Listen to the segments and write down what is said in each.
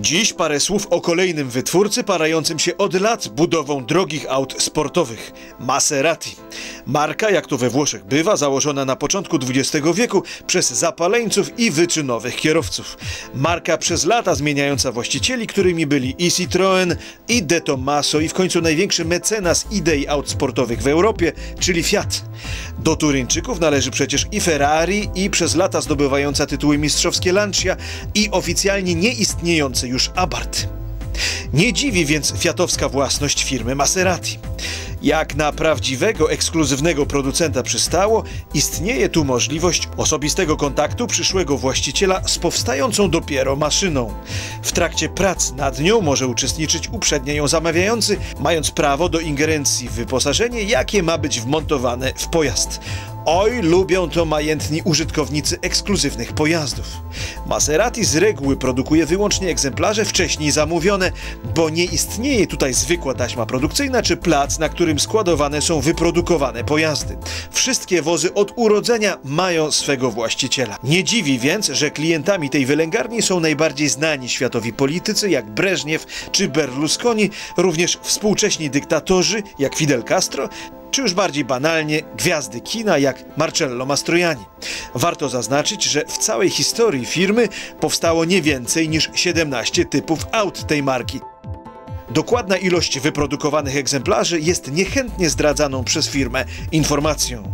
Dziś parę słów o kolejnym wytwórcy parającym się od lat budową drogich aut sportowych Maserati. Marka, jak to we Włoszech bywa, założona na początku XX wieku przez zapaleńców i wyczynowych kierowców. Marka przez lata zmieniająca właścicieli, którymi byli i Citroën, i De Tomaso, i w końcu największy mecenas idei aut sportowych w Europie, czyli Fiat. Do Turyńczyków należy przecież i Ferrari, i przez lata zdobywająca tytuły mistrzowskie Lancia, i oficjalnie nieistniejący już Abarth. Nie dziwi więc fiatowska własność firmy Maserati. Jak na prawdziwego, ekskluzywnego producenta przystało, istnieje tu możliwość osobistego kontaktu przyszłego właściciela z powstającą dopiero maszyną. W trakcie prac nad nią może uczestniczyć uprzednio ją zamawiający, mając prawo do ingerencji w wyposażenie, jakie ma być wmontowane w pojazd. Oj, lubią to majętni użytkownicy ekskluzywnych pojazdów. Maserati z reguły produkuje wyłącznie egzemplarze wcześniej zamówione, bo nie istnieje tutaj zwykła taśma produkcyjna czy plac, na którym składowane są wyprodukowane pojazdy. Wszystkie wozy od urodzenia mają swego właściciela. Nie dziwi więc, że klientami tej wylęgarni są najbardziej znani światowi politycy jak Breżniew czy Berlusconi, również współcześni dyktatorzy jak Fidel Castro, czy już bardziej banalnie gwiazdy kina jak Marcello Mastroianni. Warto zaznaczyć, że w całej historii firmy powstało nie więcej niż 17 typów aut tej marki. Dokładna ilość wyprodukowanych egzemplarzy jest niechętnie zdradzaną przez firmę informacją.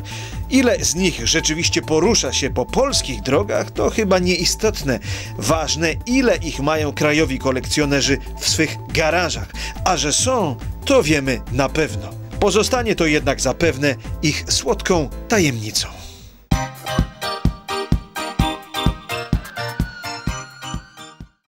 Ile z nich rzeczywiście porusza się po polskich drogach, to chyba nieistotne. Ważne, ile ich mają krajowi kolekcjonerzy w swych garażach. A że są, to wiemy na pewno. Pozostanie to jednak zapewne ich słodką tajemnicą.